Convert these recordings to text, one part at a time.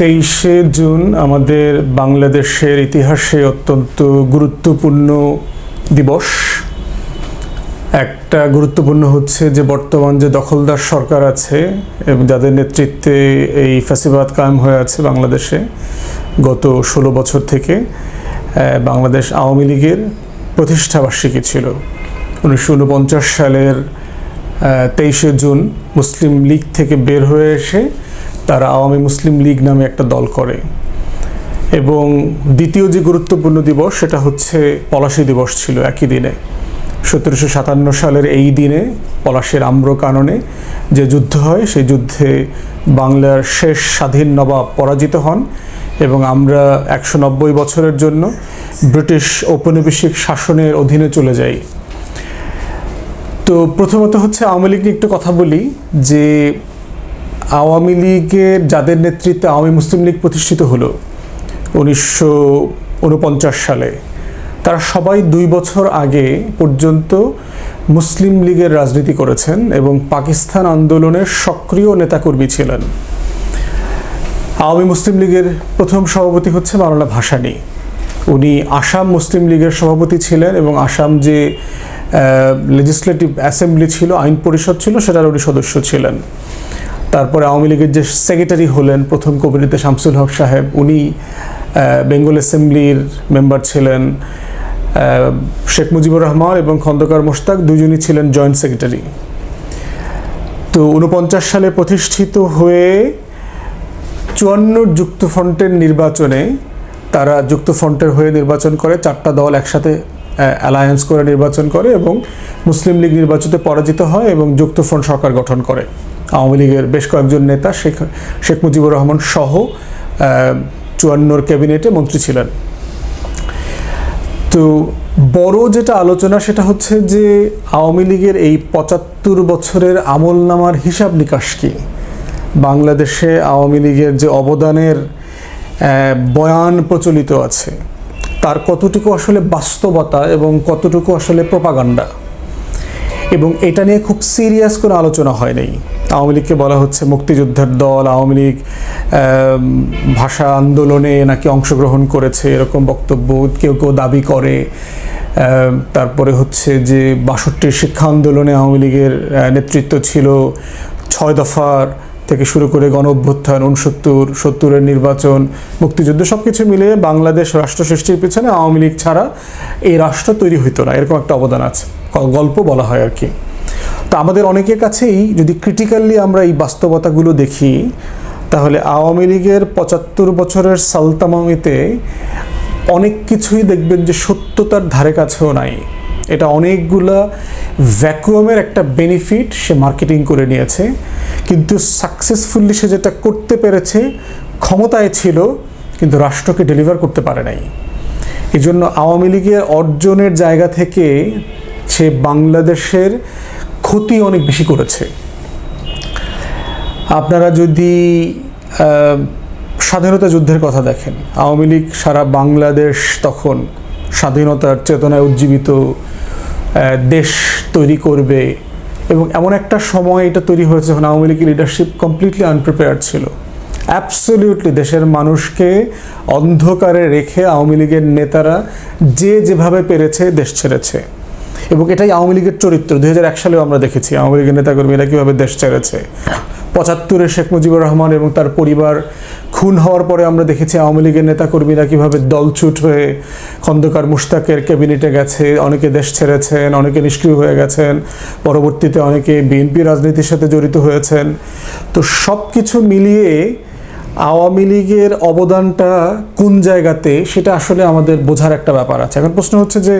তেইশে জুন আমাদের বাংলাদেশের ইতিহাসে অত্যন্ত গুরুত্বপূর্ণ দিবস। একটা গুরুত্বপূর্ণ হচ্ছে যে বর্তমান যে দখলদার সরকার আছে, এবং যাদের নেতৃত্বে এই ফ্যাসিবাদ কায়েম হয়ে আছে বাংলাদেশে গত ষোলো বছর থেকে বাংলাদেশ আওয়ামী লীগের প্রতিষ্ঠাবার্ষিকী ছিল। উনিশশো উনপঞ্চাশ সালের তেইশে জুন মুসলিম লীগ থেকে বের হয়ে এসে তারা আওয়ামী মুসলিম লীগ নামে একটা দল করে। এবং দ্বিতীয় যে গুরুত্বপূর্ণ দিবস, সেটা হচ্ছে পলাশী দিবস ছিল একই দিনে। সতেরোশো সাতান্ন সালের এই দিনে, পলাশের আম্র কাননে যে যুদ্ধ হয়, সেই যুদ্ধে বাংলার শেষ স্বাধীন নবাব পরাজিত হন এবং আমরা একশো নব্বই বছরের জন্য ব্রিটিশ ঔপনিবেশিক শাসনের অধীনে চলে যাই। তো প্রথমত হচ্ছে আওয়ামী লীগ নিয়ে একটু কথা বলি যে আওয়ামী লীগের যাদের নেতৃত্বে আওয়ামী মুসলিম লীগ প্রতিষ্ঠিত হলো উনিশশো উনপঞ্চাশ সালে, তারা সবাই দুই বছর আগে পর্যন্ত মুসলিম লীগের রাজনীতি করেছেন এবং পাকিস্তান আন্দোলনের সক্রিয় নেতাকর্মী ছিলেন। আওয়ামী মুসলিম লীগের প্রথম সভাপতি হচ্ছে মাওলানা ভাসানী। উনি আসাম মুসলিম লীগের সভাপতি ছিলেন এবং আসাম যে লেজিসলেটিভ অ্যাসেম্বলি ছিল, আইন পরিষদ ছিল, সেটার উনি সদস্য ছিলেন। তারপরে আওয়ামী লীগের যে সেক্রেটারি হলেন প্রথম কবিরিতে শামসুল হক সাহেব, উনি বেঙ্গল অ্যাসেম্বলির মেম্বার ছিলেন শেখ মুজিবুর রহমান এবং খন্দকার মোশতাক, দুজনই ছিলেন জয়েন্ট সেক্রেটারি তো উনপঞ্চাশ সালে প্রতিষ্ঠিত হয়ে চুয়ান্ন যুক্তফ্রন্টের নির্বাচনে তারা যুক্তফ্রন্টের হয়ে নির্বাচন করে, চারটা দল একসাথে অ্যালায়েন্স করে নির্বাচন করে এবং মুসলিম লীগ নির্বাচনে পরাজিত হয় এবং যুক্তফ্রন্ট সরকার গঠন করে। আওয়ামী লীগের বেশ কয়েকজন নেতা শেখ শেখ মুজিবুর রহমান সহ চুয়ান্নর ক্যাবিনেটে মন্ত্রী ছিলেন। তো বড় যেটা আলোচনা সেটা হচ্ছে যে আওয়ামী লীগের এই পঁচাত্তর বছরের আমল নামার হিসাব নিকাশ কি? বাংলাদেশে আওয়ামী লীগের যে অবদানের বয়ান প্রচলিত আছে, তার কতটুকু আসলে বাস্তবতা এবং কতটুকু আসলে প্রপাগান্ডা এবং এটা নিয়ে খুব সিরিয়াস কোনো আলোচনা হয় নাই আওয়ামী লীগকে বলা হচ্ছে মুক্তিযুদ্ধের দল, আওয়ামী লীগ ভাষা আন্দোলনে নাকি অংশগ্রহণ করেছে এরকম বক্তব্য, কেউ কেউ দাবি করে। তারপরে হচ্ছে যে বাষট্টির শিক্ষা আন্দোলনে আওয়ামী লীগের নেতৃত্ব ছিল ছয় দফার থেকে শুরু করে গণ অভ্যুত্থান উনসত্তর সত্তরের নির্বাচন, মুক্তিযুদ্ধ সব কিছু মিলিয়ে বাংলাদেশ রাষ্ট্র সৃষ্টির পিছনে আওয়ামী লীগ ছাড়া এই রাষ্ট্র তৈরি হইতো না। এরকম একটা অবদান আছে। গল্প বলা হয় আর কি। তো আমাদের অনেকের কাছেই যদি ক্রিটিক্যালি আমরা এই বাস্তবতাগুলো দেখি, তাহলে আওয়ামী লীগের পঁচাত্তর বছরের সালতামামিতে অনেক কিছুই দেখবেন যে সত্যতার ধারে কাছেও নাই। এটা অনেকগুলা ভ্যাকুয়ামের একটা বেনিফিট সে মার্কেটিং করে নিয়েছে। কিন্তু সাকসেসফুলি সে যেটা করতে পেরেছে, ক্ষমতায় ছিল, কিন্তু রাষ্ট্রকে ডেলিভার করতে পারে নাই। এই জন্য আওয়ামী লীগের অর্জনের জায়গা থেকে সে বাংলাদেশের ক্ষতি অনেক বেশি করেছে। আপনারা যদি স্বাধীনতা যুদ্ধের কথা দেখেন, আওয়ামী লীগ সারা বাংলাদেশ তখন স্বাধীনতার চেতনায় উজ্জীবিত দেশ তৈরি করবে এবং এমন একটা সময় এটা তৈরি হয়েছে যখন আওয়ামী লীগের লিডারশিপ কমপ্লিটলি আনপ্রিপেয়ার্ড ছিল। অ্যাবসলিউটলি দেশের মানুষকে অন্ধকারে রেখে আওয়ামী লীগের নেতারা যে যেভাবে পেরেছে দেশ ছেড়েছে। এবং এটাই আওয়ামী লীগের চরিত্র। দুই হাজার এক সালেও আমরা দেখেছি আওয়ামী লীগের নেতাকর্মীরা কীভাবে দেশ ছেড়েছে। পঁচাত্তরে শেখ মুজিবুর রহমান এবং তার পরিবার খুন হওয়ার পরে আমরা দেখেছি আওয়ামী লীগের নেতাকর্মীরা কীভাবে দলছুট হয়ে খন্দকার মুশতাকের ক্যাবিনেটে গেছে, অনেকে দেশ ছেড়েছেন, অনেকে নিষ্ক্রিয় হয়ে গেছেন, পরবর্তীতে অনেকে বিএনপি রাজনীতির সাথে জড়িত হয়েছেন। তো সব কিছু মিলিয়ে আওয়ামী লীগের অবদানটা কোন জায়গাতে সেটা আসলে আমাদের বোঝার একটা ব্যাপার আছে। এখন প্রশ্ন হচ্ছে যে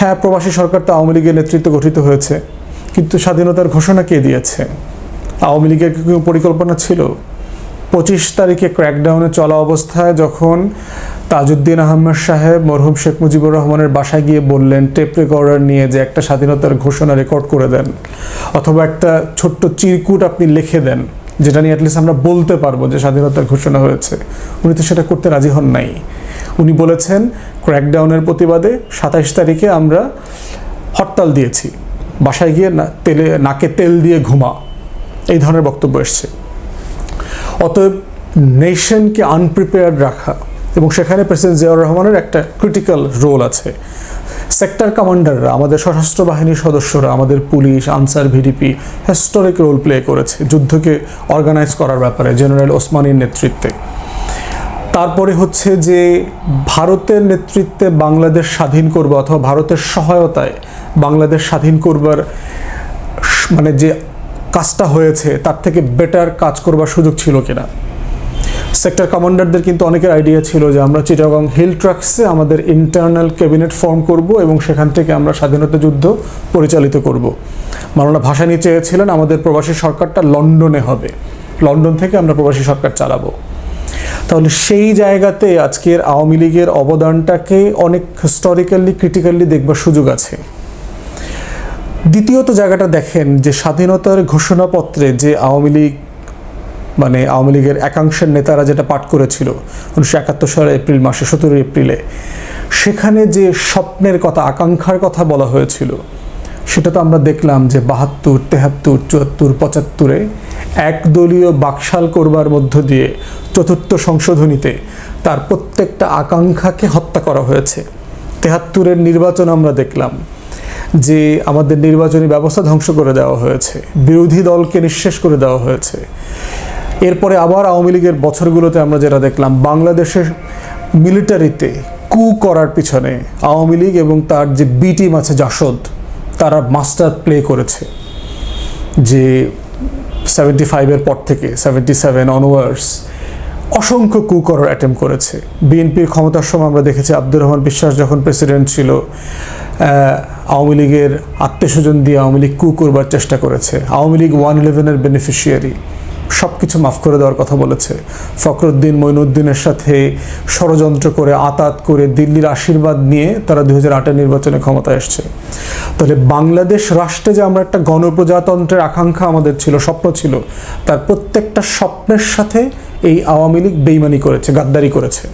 হ্যাঁ প্রবাসী সরকার তো আওয়ামী লীগের নেতৃত্ব গঠিত হয়েছে, কিন্তু স্বাধীনতার ঘোষণা কে দিয়েছে? আওয়ামী লীগের কোনো পরিকল্পনা ছিল? পঁচিশ তারিখে ক্র্যাকডাউনে চলা অবস্থায় যখন তাজউদ্দিন আহমেদ সাহেব, মরহুম শেখ মুজিবুর রহমানের বাসায় গিয়ে বললেন টেপ রেকর্ডার নিয়ে যে একটা স্বাধীনতার ঘোষণা রেকর্ড করে দেন অথবা একটা ছোট্ট চিরকুট আপনি লিখে দেন, যেটা নিয়ে অ্যাটলিস্ট আমরা বলতে পারব যে স্বাধীনতার ঘোষণা হয়েছে। উনি তো সেটা করতে রাজি হন নাই। উনি বলেছেন ক্র্যাকডাউনের প্রতিবাদে সাতাইশ তারিখে আমরা হরতাল দিয়েছি। বাসায় গিয়ে না, তেলে, নাকে তেল দিয়ে ঘুমা। এই ধরনের বক্তব্য এসছে। অতএব নেশনকে আনপ্রিপেয়ার্ড রাখা এবং সেখানে প্রেসিডেন্ট জিয়াউর রহমানের একটা ক্রিটিক্যাল রোল আছে। সেক্টর কমান্ডাররা আমাদের সশস্ত্র বাহিনীর সদস্যরা, আমাদের police, Ansar VDP historic role play করেছে যুদ্ধকে অর্গানাইজ করার ব্যাপারে জেনারেল ওসমানীর নেতৃত্বে। তারপরে হচ্ছে যে ভারতের নেতৃত্বে বাংলাদেশ স্বাধীন করবে অথবা ভারতের সহায়তায় বাংলাদেশ স্বাধীন করবার মানে যে কাজটা হয়েছে, তার থেকে বেটার কাজ করবার সুযোগ ছিল কিনা? সেক্টর কমান্ডারদের কিন্তু অনেকের আইডিয়া ছিল যে আমরা চিটাগং হিল ট্রাক্সে আমাদের ইন্টারনাল ক্যাবিনেট ফর্ম করব এবং সেখান থেকে আমরা স্বাধীনতা যুদ্ধ পরিচালিত করব। মাওলানা ভাসানী চেয়েছিলেন আমাদের প্রবাসী সরকারটা লন্ডনে হবে। লন্ডন থেকে আমরা প্রবাসী সরকার চালাবো। তাহলে সেই জায়গাতে আজকের আওয়ামী লীগের অবদানটাকে অনেক হিস্টোরিক্যালি ক্রিটিক্যালি দেখবার সুযোগ আছে। দ্বিতীয়ত জায়গাটা দেখেন যে স্বাধীনতার ঘোষণাপত্রে যে আওয়ামী লীগ মানে আওয়ামী লীগের একাংশের নেতারা যেটা পাঠ করেছিল উনিশশো একাত্তর সালের এপ্রিল মাসে, সতেরোই এপ্রিলে, সেখানে যে স্বপ্নের কথা, আকাঙ্ক্ষার কথা বলা হয়েছিল, সেটা তো আমরা দেখলাম যে বাহাত্তর, তেহাত্তর, চুয়াত্তর, পঁচাত্তরে একদলীয় বাকশাল করবার মধ্য দিয়ে চতুর্থ সংশোধনীতে তার প্রত্যেকটা আকাঙ্ক্ষাকে হত্যা করা হয়েছে। তেহাত্তরের নির্বাচন আমরা দেখলাম। যে আমাদের নির্বাচনী ব্যবস্থা ধ্বংস করে দেওয়া হয়েছে, বিরোধী দলকে নিঃশেষ করে দেওয়া হয়েছে। এরপরে আবার আওয়ামী লীগের বছরগুলোতে আমরা যেটা দেখলাম, বাংলাদেশের মিলিটারিতে কু করার পিছনে আওয়ামী লীগ এবং তার যে বি টিম আছে জাসদ তারা মাস্টার প্লে করেছে। যে সেভেন্টি ফাইভের পর থেকে সেভেন্টি সেভেন অনওয়ার্স অসংখ্য কু করার অ্যাটেম্প করেছে। বিএনপির ক্ষমতার সময় আমরা দেখেছি আব্দুর রহমান বিশ্বাস যখন প্রেসিডেন্ট ছিল আওয়ামী লীগের আত্মীয়স্বজন দিয়ে আওয়ামী লীগ কু করবার চেষ্টা করেছে। আওয়ামী লীগ ওয়ান ইলেভেনের বেনিফিশিয়ারি সব কিছু মাফ করে দেওয়ার কথা বলেছে। ফখরুদ্দিন মঈনুদ্দিনের সাথে ষড়যন্ত্র করে, আতাত করে দিল্লির আশীর্বাদ নিয়ে তারা দুই হাজার নির্বাচনে ক্ষমতায় এসছে। তাহলে বাংলাদেশ রাষ্ট্রে যে আমরা একটা গণপ্রজাতন্ত্রের আকাঙ্ক্ষা আমাদের ছিল, স্বপ্ন ছিল, তার প্রত্যেকটা স্বপ্নের সাথে এই আওয়ামী লীগ বেইমানি করেছে, গাদ্দারি করেছে।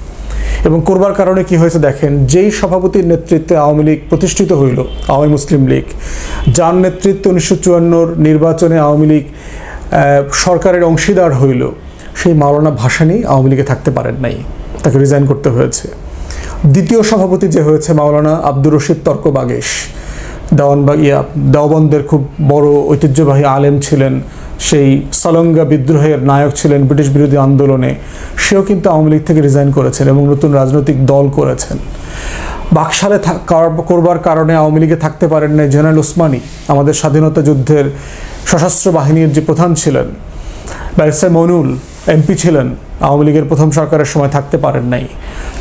এবং করবার কারণে কি হয়েছে দেখেন, যেই সভাপতির নেতৃত্বে আওয়ামী লীগ প্রতিষ্ঠিত হইল, আওয়ামী মুসলিম লীগ, যার নেতৃত্বে উনিশশো চুয়ান্নর নির্বাচনে আওয়ামী লীগ সরকারের অংশীদার হইল, সেই মাওলানা ভাসানি আওয়ামী লীগে থাকতে পারেন নাই। তাকে রিজাইন করতে হয়েছে। দ্বিতীয় সভাপতি যে হয়েছে মাওলানা আব্দুর রশিদ তর্ক বাগেশ দেওয়ানবাগ ইয়া দেওবন্দের খুব বড় ঐতিহ্যবাহী আলেম ছিলেন সেই সলঙ্গা বিদ্রোহের নায়ক ছিলেন ব্রিটিশ বিরোধী আন্দোলনে। সেও কিন্তু আওয়ামী লীগ থেকে রিজাইন করেছেন এবং নতুন রাজনৈতিক দল করেছেন। বাকশালে করবার কারণে আওয়ামী লীগে থাকতে পারেন নাই জেনারেল ওসমানী। আমাদের স্বাধীনতা যুদ্ধের সশস্ত্র বাহিনীর যে প্রধান ছিলেন, ব্যারিস্টার মনুল এমপি ছিলেন, আওয়ামী লীগের প্রথম সরকারের সময় থাকতে পারেন নাই।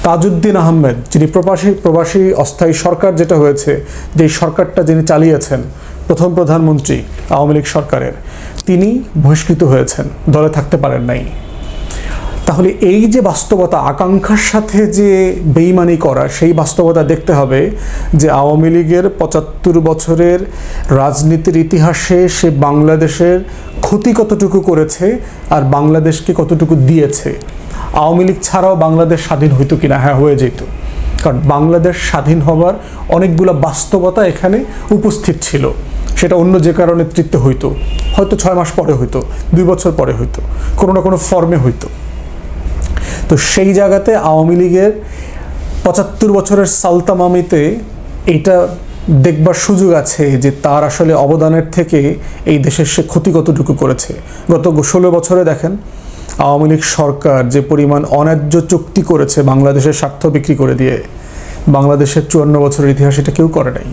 তাজউদ্দিন আহমেদ, যিনি প্রবাসী প্রবাসী অস্থায়ী সরকার যেটা হয়েছে, যেই সরকারটা যিনি চালিয়েছেন, প্রথম প্রধানমন্ত্রী আওয়ামী লীগ সরকারের তিনি বহিষ্কৃত হয়েছেন, দলে থাকতে পারেন নাই। তাহলে এই যে বাস্তবতা, আকাঙ্ক্ষার সাথে যে বেইমানি করা, সেই বাস্তবতা দেখতে হবে যে আওয়ামী লীগের পঁচাত্তর বছরের রাজনীতির ইতিহাসে সে বাংলাদেশের ক্ষতি কতটুকু করেছে আর বাংলাদেশকে কতটুকু দিয়েছে। আওয়ামী লীগ ছাড়াও বাংলাদেশ স্বাধীন হইতো কিনা? হ্যাঁ হয়ে যেত। কারণ বাংলাদেশ স্বাধীন হবার অনেকগুলো বাস্তবতা এখানে উপস্থিত ছিল। সেটা অন্য যে কারণে নেতৃত্বে হইতো। হয়তো ছয় মাস পরে হইতো, দুই বছর পরে হইতো, কোনো না কোনো ফর্মে হইতো। তো সেই জায়গাতে আওয়ামী লীগের পঁচাত্তর বছরের সালতামামিতে এইটা দেখবার সুযোগ আছে যে তার আসলে অবদানের থেকে এই দেশের সে ক্ষতি কতটুকু করেছে। গত ষোলো বছরে দেখেন, আওয়ামী লীগ সরকার যে পরিমাণ অন্যায্য চুক্তি করেছে বাংলাদেশের স্বার্থ বিক্রি করে দিয়ে, বাংলাদেশের চুয়ান্ন বছরের ইতিহাস এটা কেউ করে নাই।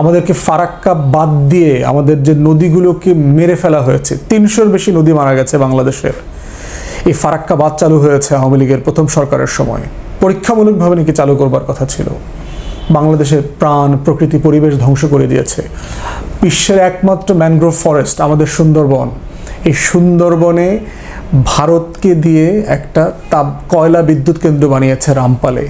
আমাদেরকে ফারাক্কা বাদ দিয়ে আমাদের যে নদীগুলোকে মেরে ফেলা হয়েছে, তিনশোর বেশি নদী মারা গেছে বাংলাদেশের এই ফারাক্কা বাদ চালু হয়েছে আওয়ামী লীগের প্রথম সরকারের সময়। পরীক্ষামূলকভাবে নাকি চালু করবার কথা ছিল। বাংলাদেশের প্রাণ, প্রকৃতি, পরিবেশ ধ্বংস করে দিয়েছে। বিশ্বের একমাত্র ম্যানগ্রোভ ফরেস্ট আমাদের সুন্দরবন। এই সুন্দরবনে ভারতকে দিয়ে একটা তাপ, কয়লা বিদ্যুৎ কেন্দ্র বানিয়েছে রামপালে।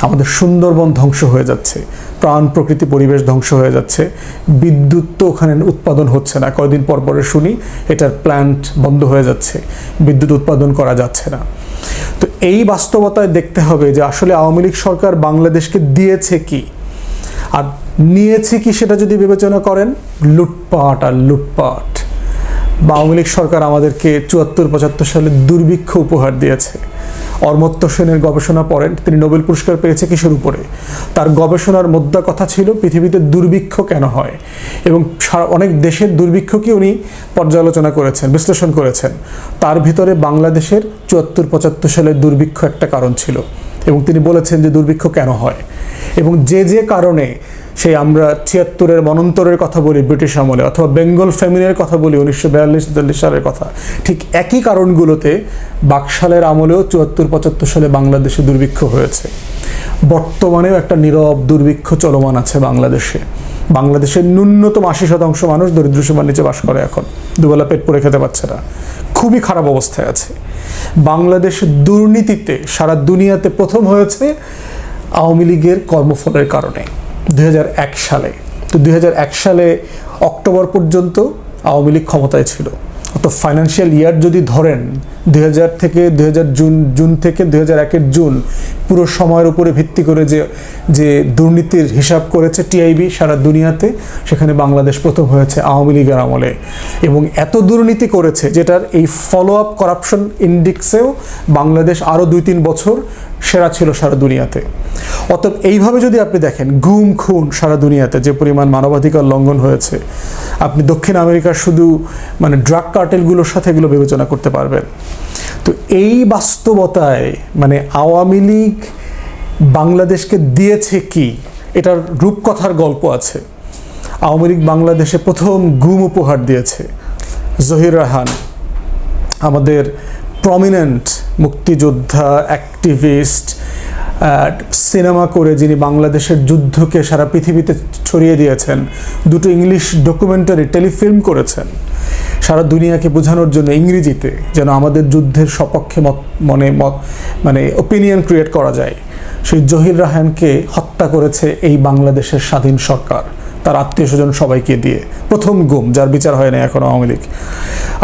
আমাদের সুন্দরবন ধ্বংস হয়ে যাচ্ছে। প্রাণ প্রকৃতি পরিবেশ ধ্বংস হয়ে যাচ্ছে। বিদ্যুৎ তো ওখানে উৎপাদন হচ্ছে না। কয়দিন পর পরে শুনি, এটার প্ল্যান্ট বন্ধ হয়ে যাচ্ছে। বিদ্যুৎ উৎপাদন করা যাচ্ছে না। তো এই বাস্তবতায় দেখতে হবে যে আসলে আওয়ামী লীগ সরকার বাংলাদেশকে দিয়েছে কি? আর নিয়েছে কি সেটা যদি বিবেচনা করেন, লুটপাট আর লুটপাট। বা আওয়ামী লীগ সরকার আমাদেরকে চুয়াত্তর, পঁচাত্তর সালে দুর্ভিক্ষ উপহার দিয়েছে। অর্মত্য সেনের গবেষণা পড়েন তিনি নোবেল পুরস্কার পেয়েছে কিসের উপরে? তার গবেষণার মোদ্দা কথা ছিল, পৃথিবীতে দুর্ভিক্ষ কেন হয়? এবং অনেক দেশের দুর্ভিক্ষকে উনি পর্যালোচনা করেছেন, বিশ্লেষণ করেছেন। তার ভিতরে বাংলাদেশের চুয়াত্তর, পঁচাত্তর সালের দুর্ভিক্ষ একটা কারণ ছিল। এবং তিনি বলেছেন যে দুর্ভিক্ষ কেন হয়? এবং যে যে কারণে সেই আমরা ছিয়াত্তরের মনন্তরের কথা বলি ব্রিটিশ আমলে, অথবা বেঙ্গল ফ্যামিলির কথা বলি উনিশশো বিয়াল্লিশ, তেতাল্লিশ সালের কথা। ঠিক একই কারণগুলোতে বাকশালের আমলেও চুয়াত্তর, পঁচাত্তর সালে বাংলাদেশে দুর্ভিক্ষ হয়েছে। বর্তমানেও একটা নীরব দুর্ভিক্ষ চলমান আছে বাংলাদেশে। বাংলাদেশের ন্যূনতম আশি শতাংশ মানুষ দরিদ্র সীমার নিচে বাস করে এখন। দুবেলা পেট পরে খেতে পারছে না। খুবই খারাপ অবস্থায় আছে। বাংলাদেশ দুর্নীতিতে সারা দুনিয়াতে প্রথম হয়েছে আওয়ামী লীগের কর্মফলের কারণে। দুই হাজার এক সালে। তো দুই হাজার এক সালে অক্টোবর পর্যন্ত আওয়ামী লীগ ক্ষমতায় ছিল। অত ফাইন্যান্সিয়াল ইয়ার যদি ধরেন দু হাজার থেকে দু হাজার জুন জুন থেকে দুই হাজার একের জুন, পুরো সময়ের উপরে ভিত্তি করে যে যে দুর্নীতির হিসাব করেছে টিআইবি সারা দুনিয়াতে, সেখানে বাংলাদেশ প্রথম হয়েছে আওয়ামী লীগের আমলে। এবং এত দুর্নীতি করেছে, যেটার এই ফলো আপ করাপশন ইন্ডেক্সেও বাংলাদেশ আরও দুই তিন বছর সেরা ছিল সারা দুনিয়াতে। অতএব এইভাবে যদি আপনি দেখেন গুম খুন সারা দুনিয়াতে যে পরিমাণ মানবাধিকার লঙ্ঘন হয়েছে, আপনি দক্ষিণ আমেরিকার শুধু মানে ড্রাগ কার্টেলগুলোর সাথে এগুলো বিবেচনা করতে পারবেন। তো এই বাস্তবতায় মানে আওয়ামী লীগ বাংলাদেশকে দিয়েছে কি? এটার রূপকথার গল্প আছে। আওয়ামী লীগ বাংলাদেশে প্রথম গুম উপহার দিয়েছে। জহির রাহান আমাদের প্রমিনেন্ট মুক্তিযোদ্ধা অ্যাক্টিভিস্ট সিনেমা করে যিনি বাংলাদেশের যুদ্ধকে সারা পৃথিবীতে ছড়িয়ে দিয়েছেন, দুটো ইংলিশ ডকুমেন্টারি টেলিফিল্ম করেছেন। সারা দুনিয়াকে বোঝানোর জন্য ইংরেজিতে যেন আমাদের যুদ্ধের সপক্ষে মত, মনে, মত মানে ওপিনিয়ন ক্রিয়েট করা যায়। সেই জহির রাহানকে হত্যা করেছে এই বাংলাদেশের স্বাধীন সরকার। তার আত্মীয় স্বজন সবাইকে দিয়ে। প্রথম গুম, যার বিচার হয় না এখন আওয়ামী লীগ।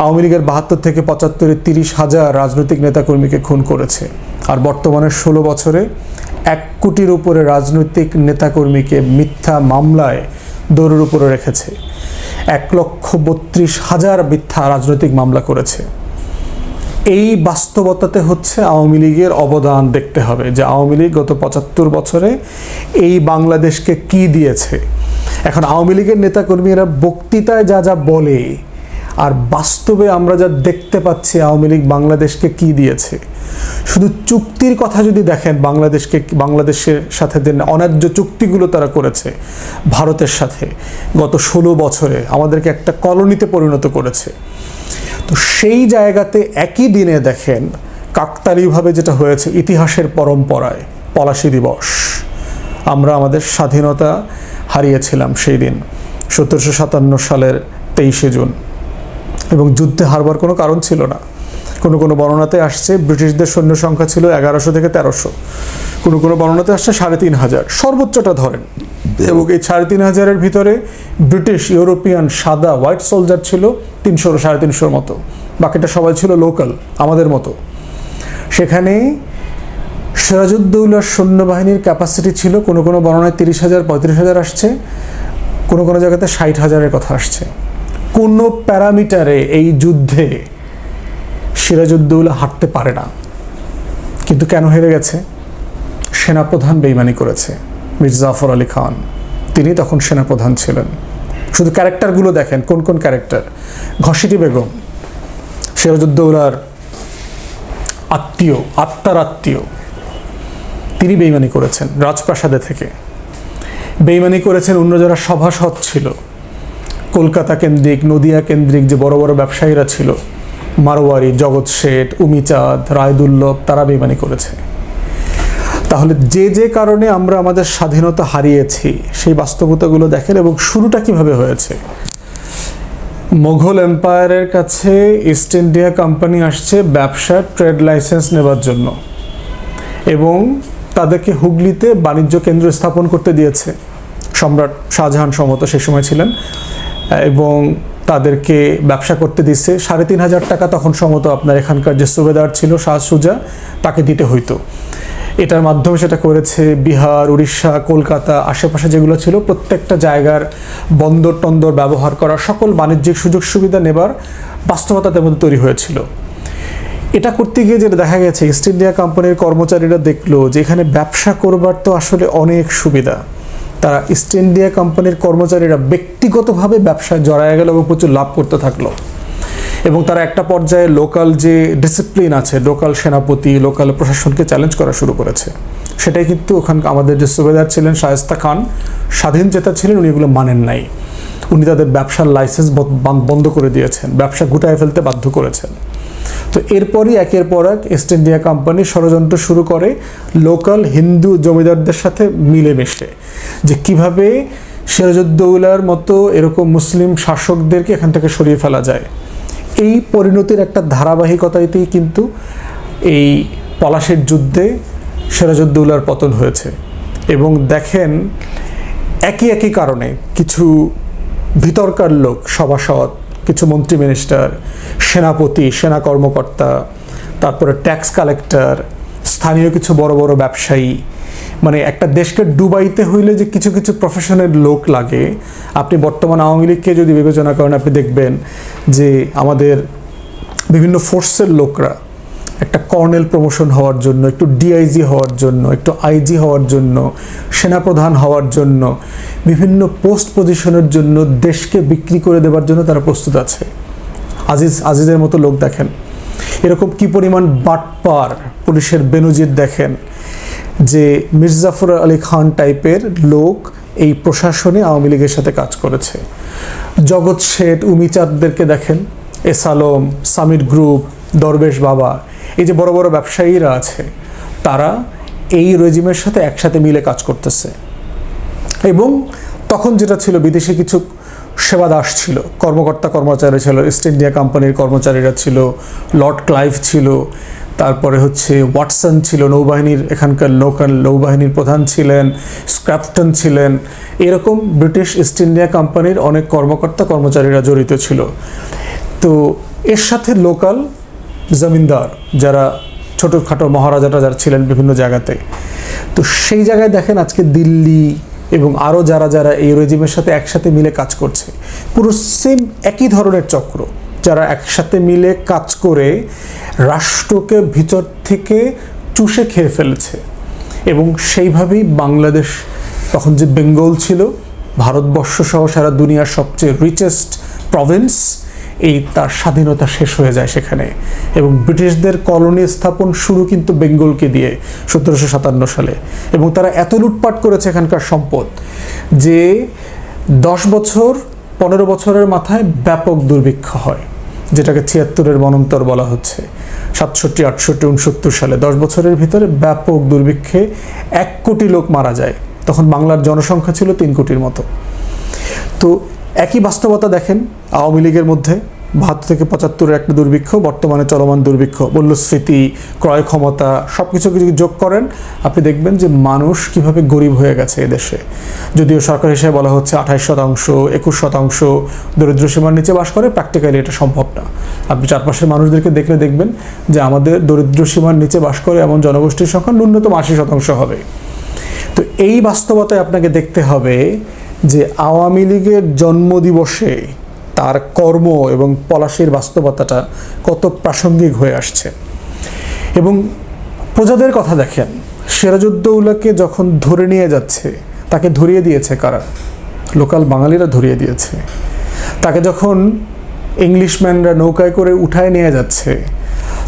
আওয়ামী লীগের বাহাত্তর থেকে পঁচাত্তরে তিরিশ হাজার রাজনৈতিক নেতাকর্মীকে খুন করেছে। আর বর্তমানে ষোলো বছরে এক কোটির উপরে রাজনৈতিক নেতাকর্মীকে মিথ্যা মামলায় দৌড়ের উপরে রেখেছে। এক লক্ষ বত্রিশ হাজার মিথ্যা রাজনৈতিক মামলা করেছে। এই বাস্তবতাতে হচ্ছে আওয়ামী লীগের অবদান দেখতে হবে যে আওয়ামী লীগ গত পঁচাত্তর বছরে এই বাংলাদেশকে কি দিয়েছে এখন আওয়ামী লীগের নেতাকর্মীরা বক্তৃতায় যা যা বলে, আর বাস্তবে আমরা যা দেখতে পাচ্ছি আওয়ামী লীগ বাংলাদেশকে কি দিয়েছে। শুধু চুক্তির কথা যদি দেখেন, বাংলাদেশকে বাংলাদেশের সাথে যে অন্যায্য চুক্তিগুলো তারা করেছে, ভারতের সাথে গত ষোলো বছরে আমাদেরকে একটা কলোনিতে পরিণত করেছে। তো সেই জায়গাতে একই দিনে দেখেন, কাকতালীয়ভাবে যেটা হয়েছে ইতিহাসের পরম্পরায়, পলাশী দিবস। আমরা আমাদের স্বাধীনতা হারিয়েছিলাম সেই দিন, সতেরোশো সাতান্ন সালের তেইশে জুন। এবং যুদ্ধে হারবার কোনো কারণ ছিল না। কোনো কোনো বর্ণনাতে আসছে ব্রিটিশদের সৈন্য সংখ্যা ছিল এগারোশো থেকে তেরোশো। কোনো কোনো বর্ণনাতে আসছে সাড়ে তিন হাজার। সর্বোচ্চটা ধরেন। এবং এই সাড়ে তিন হাজারের ভিতরে ব্রিটিশ, ইউরোপিয়ান সাদা হোয়াইট সোলজার ছিল তিনশো সাড়ে তিনশোর মতো। বাকিটা সবাই ছিল লোকাল, আমাদের মতো। সেখানে সিরাজউদ্দৌলার সৈন্যবাহিনীর ক্যাপাসিটি ছিল কোনো কোনো বর্ণনায় তিরিশ হাজার, পঁয়ত্রিশ হাজার আসছে, কোনো কোনো জায়গাতে ষাট হাজারের কথা আসছে। কোনো প্যারামিটারে এই যুদ্ধে সিরাজউদ্দৌলা হাঁটতে পারে না। কিন্তু কেন হেরে গেছে? সেনাপ্রধান বেইমানি করেছে মির জাফর আলী খান। তিনি তখন সেনাপ্রধান ছিলেন। শুধু ক্যারেক্টারগুলো দেখেন, কোন কোন ক্যারেক্টার? ঘসিটি বেগম, সিরাজউদ্দৌলার আত্মীয়, আত্মার আত্মীয়। তিনি বেইমানি করেছেন রাজপ্রাসাদে থেকে। বেইমানি করেছেন অন্য যারা সভাসদ ছিল। কলকাতা কেন্দ্রিক, নদিয়া কেন্দ্রিক যে বড় বড় ব্যবসায়ীরা ছিল, মারোয়ারি, জগৎ শেঠ, উমিচাঁদ রায়দুল্লভ তারা বেইমানি করেছে। তাহলে যে যে কারণে আমরা আমাদের স্বাধীনতা হারিয়েছি, সেই বাস্তবতাগুলো দেখেন এবং শুরুটা কীভাবে হয়েছে। মোঘল এম্পায়ারের কাছে ইস্ট ইন্ডিয়া কোম্পানি আসছে ব্যবসার ট্রেড লাইসেন্স নেবার জন্য। এবং তাদেরকে হুগলিতে বাণিজ্য কেন্দ্র স্থাপন করতে দিয়েছে। সম্রাট শাহজাহান সম্মত সে সময় ছিলেন। এবং তাদেরকে ব্যবসা করতে দিচ্ছে। সাড়ে তিন হাজার টাকা তখন সম্মত আপনার এখানকার যে সুবেদার ছিল, শাহ সুজা, তাকে দিতে হইতো। এটার মাধ্যমে সেটা করেছে বিহার, উড়িষ্যা, কলকাতা, আশেপাশে যেগুলো ছিল, প্রত্যেকটা জায়গার বন্দর টন্দর ব্যবহার করা, সকল বাণিজ্যিক সুযোগ সুবিধা নেবার বাস্তবতা মধ্যে তৈরি হয়েছিল। এটা করতে গিয়ে যেটা দেখা গেছে ইস্ট ইন্ডিয়া কোম্পানির কর্মচারীরা দেখল যে এখানে ব্যবসা করবার তো আসলে অনেক সুবিধা। তারা ইস্ট ইন্ডিয়া কোম্পানির কর্মচারীরা ব্যক্তিগতভাবে ব্যবসায় জড়ায় গেল এবং প্রচুর লাভ করতে থাকল। এবং তারা একটা পর্যায়ে লোকাল যে ডিসিপ্লিন আছে লোকাল সেনাপতি লোকাল প্রশাসনকে চ্যালেঞ্জ করা শুরু করেছে। সেটাই কিন্তু ওখান আমাদের যে সুবেদার ছিলেন শায়েস্তা খান, স্বাধীন জেতা ছিলেন, উনি এগুলো মানেন নাই। উনি তাদের ব্যবসার লাইসেন্স বন্ধ করে দিয়েছেন, ব্যবসা গুটায় ফেলতে বাধ্য করেছেন। তো এরপরই একের পর এক ইস্ট ইন্ডিয়া কোম্পানি ষড়যন্ত্র শুরু করে লোকাল হিন্দু জমিদারদের সাথে মিলেমিশে। যে কীভাবে সিরাজউদ্দৌলার মতো এরকম মুসলিম শাসকদেরকে এখান থেকে সরিয়ে ফেলা যায়। এই পরিণতির একটা ধারাবাহিকতাতেই কিন্তু এই পলাশের যুদ্ধে সিরাজউদ্দৌলার পতন হয়েছে। এবং দেখেন, একই একই কারণে কিছু ভিতরকার লোক সভাসদ কিছু মন্ত্রী মিনিস্টার সেনাপতি, সেনা কর্মকর্তা, তারপরে ট্যাক্স কালেক্টর স্থানীয় কিছু বড় বড় ব্যবসায়ী। মানে একটা দেশকে ডুবাইতে হইলে যে কিছু কিছু প্রফেশনের লোক লাগে, আপনি বর্তমান আওয়ামী লীগকে যদি বিবেচনা করেন, আপনি দেখবেন যে আমাদের বিভিন্ন ফোর্সের লোকরা একটা কর্নেল প্রমোশন হওয়ার জন্য, একটু ডিআইজি হওয়ার জন্য, একটু আইজি হওয়ার জন্য, সেনাপ্রধান হওয়ার জন্য, বিভিন্ন পোস্ট পজিশনের জন্য দেশকে বিক্রি করে দেওয়ার জন্য তারা প্রস্তুত আছে। আজিজ, আজিজের মতো লোক দেখেন। এরকম কি পরিমাণ বাটপার পুলিশের বেনজির দেখেন যে মির্জাফর আলী খান টাইপের লোক এই প্রশাসনে আওয়ামী লীগের সাথে কাজ করেছে। জগৎ শেঠ উমিচাঁদদেরকে দেখেন, এস আলম, সামির গ্রুপ দরবেশ বাবা, এই যে বড় বড় ব্যবসায়ীরা আছে, তারা এই রেজিমের সাথে একসাথে মিলে কাজ করতেছে। এবং তখন যেটা ছিল, বিদেশে কিছু সেবাদাস ছিল, কর্মকর্তা কর্মচারী ছিল ইস্ট ইন্ডিয়া কোম্পানির কর্মচারীরা ছিল লর্ড ক্লাইভ ছিল, তারপরে হচ্ছে ওয়াটসন ছিল, নৌবাহিনীর এখানকার লোকাল নৌবাহিনীর প্রধান ছিলেন স্ক্র্যাপটন ছিলেন, এরকম ব্রিটিশ ইস্ট ইন্ডিয়া কোম্পানির অনেক কর্মকর্তা কর্মচারীরা জড়িত ছিল। তো এর সাথে লোকাল জমিনদার, যারা ছোটোখাটো মহারাজাটা যারা ছিলেন বিভিন্ন জায়গাতে। তো সেই জায়গায় দেখেন আজকে দিল্লি এবং আরও যারা যারা এই রেজিমের সাথে একসাথে মিলে কাজ করছে, পুরো সেম একই ধরনের চক্র। যারা একসাথে মিলে কাজ করে রাষ্ট্রকে ভিতর থেকে চুষে খেয়ে ফেলেছে। এবং সেইভাবেই বাংলাদেশ তখন যে বেঙ্গল ছিল ভারতবর্ষ সহ সারা দুনিয়ার সবচেয়ে রিচেস্ট প্রভিন্স এই তার স্বাধীনতা শেষ হয়ে যায় সেখানে। এবং ব্রিটিশদের কলোনি স্থাপন শুরু কিন্তু বেঙ্গলকে দিয়ে সতেরোশো সাতান্ন সালে। এবং তারা এত লুটপাট করেছে এখানকার সম্পদ যে দশ বছর, পনেরো বছরের মাথায় ব্যাপক দুর্ভিক্ষ হয়, যেটাকে ছিয়াত্তরের মনন্তর বলা হচ্ছে। সাতষট্টি, আটষট্টি, উনসত্তর সালে দশ বছরের ভিতরে ব্যাপক দুর্ভিক্ষে এক কোটি লোক মারা যায়। তখন বাংলার জনসংখ্যা ছিল তিন কোটির মতো। তো একই বাস্তবতা দেখেন আওয়ামী লীগের মধ্যে বাহাত্তর থেকে পঁচাত্তরের একটা দুর্ভিক্ষ, বর্তমানে চলমান দুর্ভিক্ষ, মূল্যস্ফীতি, ক্রয় ক্ষমতা সব কিছু কিছু যোগ করেন, আপনি দেখবেন যে মানুষ কীভাবে গরিব হয়ে গেছে এদেশে যদিও সরকার হিসেবে বলা হচ্ছে আঠাইশ শতাংশ, একুশ শতাংশ দরিদ্র সীমার নিচে বাস করে প্র্যাকটিক্যালি এটা সম্ভব না। আপনি চারপাশের মানুষদেরকে দেখলে দেখবেন যে আমাদের দরিদ্র সীমার নিচে বাস করে এমন জনগোষ্ঠীর সংখ্যা ন্যূনতম আশি শতাংশ হবে। তো এই বাস্তবতায় আপনাকে দেখতে হবে যে আওয়ামী লীগের জন্মদিবসে তার কর্ম এবং পলাশির বাস্তবতাটা কত প্রাসঙ্গিক হয়ে আসছে। এবং প্রজাদের কথা দেখেন, সিরাজউদ্দৌলাকে যখন ধরে নিয়ে যাচ্ছে, তাকে ধরিয়ে দিয়েছে কারা? লোকাল বাঙালিরা ধরিয়ে দিয়েছে। তাকে যখন ইংলিশম্যানরা নৌকায় করে উঠায় নিয়ে যাচ্ছে,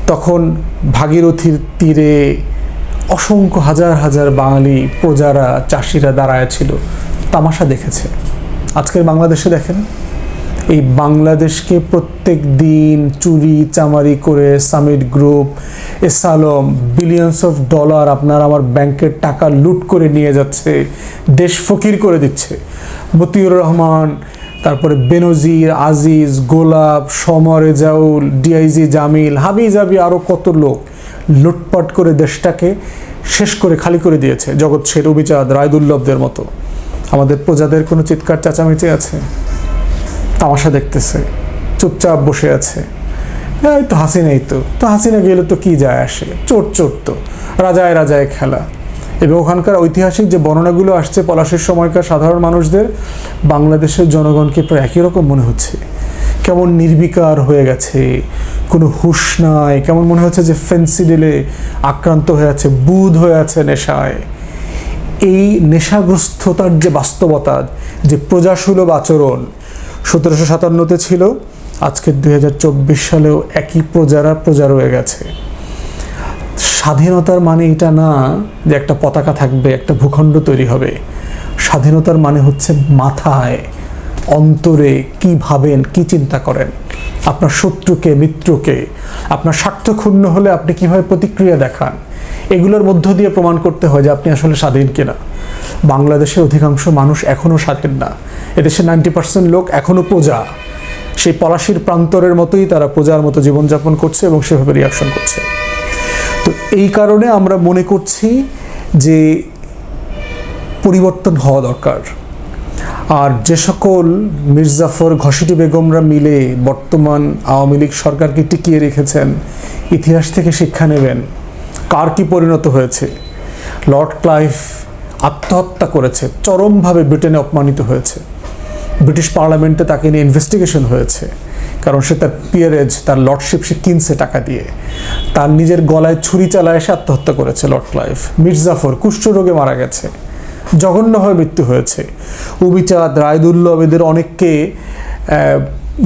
তখন ভাগীরথীর তীরে অসংখ্য হাজার হাজার বাঙালি প্রজারা, চাষিরা দাঁড়ায় ছিল। তামাশা দেখেছে। আজকের বাংলাদেশে দেখেন, এই বাংলাদেশকে প্রত্যেক দিন চুরি, চামারি করে সামিট গ্রুপ এসালম বিলিয়ন্স অফ ডলার আপনার আমার ব্যাংকের টাকা লুট করে নিয়ে যাচ্ছে, দেশ ফকির করে দিচ্ছে। মতিউর রহমান, তারপরে বেনজির, আজিজ, গোলাপ, সমর রেজাউল ডিআইজি জামিল হাবি জাবি আরও কত লোক লুটপাট করে দেশটাকে শেষ করে খালি করে দিয়েছে জগৎ শের অভিচাঁদ রায়দুল্লভদের মতো। আমাদের প্রজাদের কোনো চিৎকার চেঁচামেচি আছে? তামাশা দেখতেছে, চুপচাপ বসে আছে। হ্যাঁ এই তো হাসি হাসিনাই তো তো হাসিনা গেলে তো কি যায় আসে? চোট চোট তো, রাজায় রাজায় খেলা। এবং ওখানকার ঐতিহাসিক যে বর্ণনাগুলো আসছে পলাশের সময়কার সাধারণ মানুষদের, বাংলাদেশের জনগণকে প্রায় একই রকম মনে হচ্ছে। কেমন নির্বিকার হয়ে গেছে, কোনো হুঁশ নাই, কেমন মনে হচ্ছে যে ফেন্সিডিলে আক্রান্ত হয়ে আছে, বুধ হয়ে আছে নেশায়। এই নেশাগ্রস্ততার যে বাস্তবতা, যে প্রজাসুলভ আচরণ, সতেরোশো সাতান্নতে ছিল আজকের দুই হাজার চব্বিশ সালেও একই প্রজারা প্রজা রয়ে গেছে। স্বাধীনতার মানে এটা না যে একটা পতাকা থাকবে, একটা ভূখণ্ড তৈরি হবে। স্বাধীনতার মানে হচ্ছে মাথায়, অন্তরে কি ভাবেন, কি চিন্তা করেন? আপনার শত্রুকে, মিত্রকে, আপনার স্বার্থ ক্ষুণ্ণ হলে আপনি কীভাবে প্রতিক্রিয়া দেখান? এগুলোর মধ্য দিয়ে প্রমাণ করতে হয় যে আপনি আসলে স্বাধীন কিনা। বাংলাদেশের অধিকাংশ মানুষ এখনও স্বাধীন না। এদেশের নাইনটি পার্সেন্ট লোক এখনও প্রজা। সেই পলাশির প্রান্তরের মতোই তারা প্রজার মতো জীবনযাপন করছে এবং সেভাবে রিয়াকশন করছে। তো এই কারণে আমরা মনে করছি যে পরিবর্তন হওয়া দরকার। আর যে সকল মির্জাফর ঘসিটি বেগমরা মিলে বর্তমান আওয়ামী লীগ সরকারকে টিকিয়ে রেখেছেন, ইতিহাস থেকে শিক্ষা নেবেন কার কি পরিণত হয়েছে? লর্ড ক্লাইভ আত্মহত্যা করেছে, চরমভাবে ব্রিটেনে অপমানিত হয়েছে। ব্রিটিশ পার্লামেন্টে তাকে নিয়ে ইনভেস্টিগেশন হয়েছে, কারণ সে তার পিয়ারেজ তার লর্ডশিপ সে কিনছে টাকা দিয়ে। তার নিজের গলায় ছুরি চালায় সে আত্মহত্যা করেছে লর্ড ক্লাইভ। মির্জাফর কুষ্ঠরোগে মারা গেছে জঘন্যভাবে মৃত্যু হয়েছে। উবিচাঁদ রায়দুল্লভ এদের অনেককে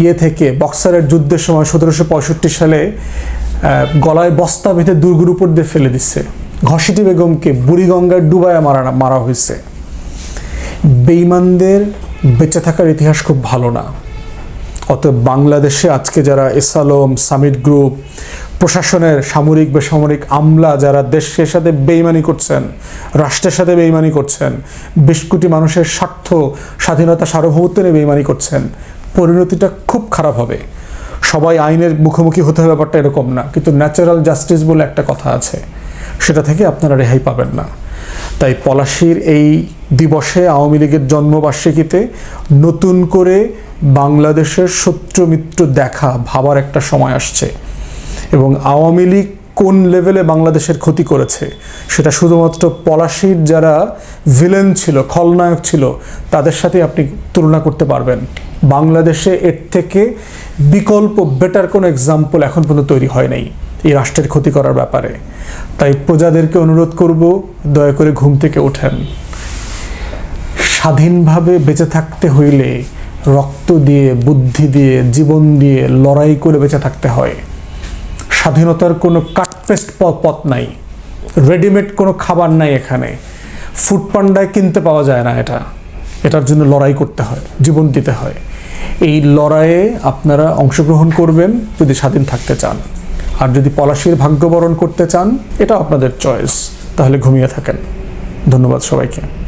ইয়ে থেকে, বক্সারের যুদ্ধের সময় সতেরোশো পঁয়ষট্টি সালে গলায় বস্তা বেঁধে দুর্গের উপর দিয়ে ফেলে দিচ্ছে। ঘসিটি বেগমকে বুড়িগঙ্গায় ডুবায় মারা মারা হয়েছে। বেইমানদের বেঁচে থাকার ইতিহাস খুব ভালো না। অতএব বাংলাদেশে আজকে যারা এসালম, সামিট গ্রুপ, প্রশাসনের সামরিক, বেসামরিক আমলা, যারা দেশের সাথে বেইমানি করছেন, রাষ্ট্রের সাথে বেইমানি করছেন, বিশ কোটি মানুষের স্বার্থ, স্বাধীনতা সার্বভৌমত্ব নিয়ে বেইমানি করছেন, পরিণতিটা খুব খারাপ হবে। সবাই আইনের মুখোমুখি হতে হবে, ব্যাপারটা এরকম না। কিন্তু ন্যাচারাল জাস্টিস বলে একটা কথা আছে। সেটা থেকে আপনারা রেহাই পাবেন না। তাই পলাশির এই দিবসে আওয়ামী লীগের জন্মবার্ষিকীতে নতুন করে বাংলাদেশের শত্রু মিত্র দেখা ভাবার একটা সময় আসছে। এবং আওয়ামী লীগ কোন লেভেলে বাংলাদেশের ক্ষতি করেছে, সেটা শুধুমাত্র পলাশির যারা ভিলেন ছিল, খলনায়ক ছিল, তাদের সাথে আপনি তুলনা করতে পারবেন। বাংলাদেশে এর থেকে বিকল্প বেটার কোনো এক্সাম্পল এখন পর্যন্ত তৈরি হয় নাই এই রাষ্ট্রের ক্ষতি করার ব্যাপারে। তাই প্রজাদেরকে অনুরোধ করব, দয়া করে ঘুম থেকে ওঠেন। স্বাধীনভাবে বেঁচে থাকতে হইলে রক্ত দিয়ে, বুদ্ধি দিয়ে, জীবন দিয়ে লড়াই করে বেঁচে থাকতে হয়। স্বাধীনতার কোনো কাটপেস্ট পথ নাই। রেডিমেড কোনো খাবার নাই এখানে। ফুড পান্ডায় কিনতে পাওয়া যায় না এটা। এটার জন্য লড়াই করতে হয়, জীবন দিতে হয়। এই লড়াইয়ে আপনারা অংশগ্রহণ করবেন যদি স্বাধীন থাকতে চান। আর যদি পলাশির ভাগ্যবরণ করতে চান এটা আপনাদের চয়েস তাহলে ঘুমিয়ে থাকেন। ধন্যবাদ সবাইকে।